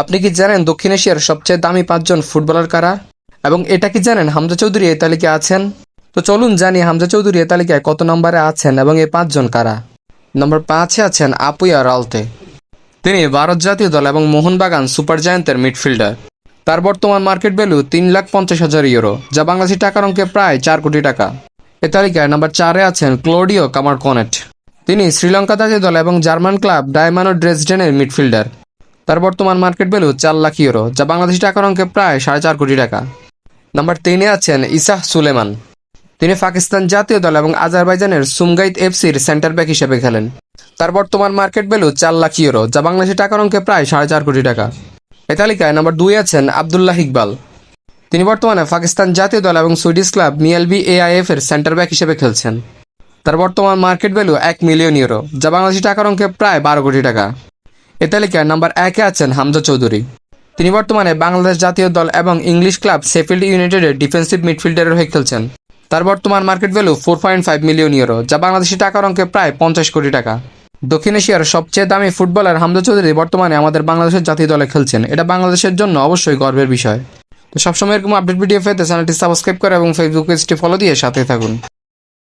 আপনি কি জানেন দক্ষিণ এশিয়ার সবচেয়ে দামি পাঁচজন ফুটবলার কারা? এবং এটা কি জানেন হামজা চৌধুরী এই তালিকায় আছেন? তো চলুন জানি হামজা চৌধুরী এই তালিকায় কত নম্বরে আছেন এবং এই পাঁচজন কারা? নম্বর পাঁচে আছেন আপুয়া রালতে তিনি ভারত জাতীয় দল এবং মোহনবাগান সুপার জায়ান্টের মিডফিল্ডার। তার বর্তমান মার্কেট ভ্যালু তিন লাখ পঞ্চাশ হাজার ইউরো, যা বাংলাদেশি টাকার অঙ্কে প্রায় চার কোটি টাকা। এ তালিকায় নাম্বার চারে আছেন ক্লোডিও কামার কনেট তিনি শ্রীলঙ্কা জাতীয় দল এবং জার্মান ক্লাব ডায়মানো ড্রেসডেনের মিডফিল্ডার। তার বর্তমান মার্কেট ভ্যালু চার লাখ ইউরো, যা বাংলাদেশি টাকার অঙ্কে প্রায় সাড়ে চার কোটি টাকা। নাম্বার তিনে আছেন ইসাহ সুলেমান। তিনি পাকিস্তান জাতীয় দল এবং আজারবাইজানের সুমগাইত এফসির সেন্টার ব্যাক হিসেবে খেলেন। তার বর্তমান মার্কেট ভ্যালু চার লাখ ইউরো, যা বাংলাদেশি টাকার অঙ্কে প্রায় সাড়ে চার কোটি টাকা। এ তালিকায় নাম্বার দুই আছেন আবদুল্লাহ ইকবাল। তিনি বর্তমানে পাকিস্তান জাতীয় দল এবং সুইডিশ ক্লাব মিএলবি এআইএফ এর সেন্টার ব্যাক হিসেবে খেলছেন। তার বর্তমান মার্কেট ভ্যালু এক মিলিয়ন ইউরো, যা বাংলাদেশি টাকার অঙ্কে প্রায় বারো কোটি টাকা। এ তালিকায় নাম্বার একে আছেন হামজা চৌধুরী। তিনি বর্তমানে বাংলাদেশ জাতীয় দল এবং ইংলিশ ক্লাব সেফিল্ড ইউনাইটেডের ডিফেন্সিভ মিডফিল্ডারের হয়ে খেলছেন। তার বর্তমান market value four point five million euro, যা বাংলাদেশি টাকার অঙ্কে প্রায় পঞ্চাশ কোটি টাকা। দক্ষিণ এশিয়ার সবচেয়ে দামি ফুটবলার হামজা চৌধুরী বর্তমানে আমাদের বাংলাদেশের জাতীয় দলে খেলছেন। এটা বাংলাদেশের জন্য অবশ্যই গর্বের বিষয়। তো সবসময় এরকম আপডেট ভিডিও পেতে চ্যানেলটি সাবস্ক্রাইব করে এবং ফেসবুক পেজটি ফলো দিয়ে সাথে থাকুন।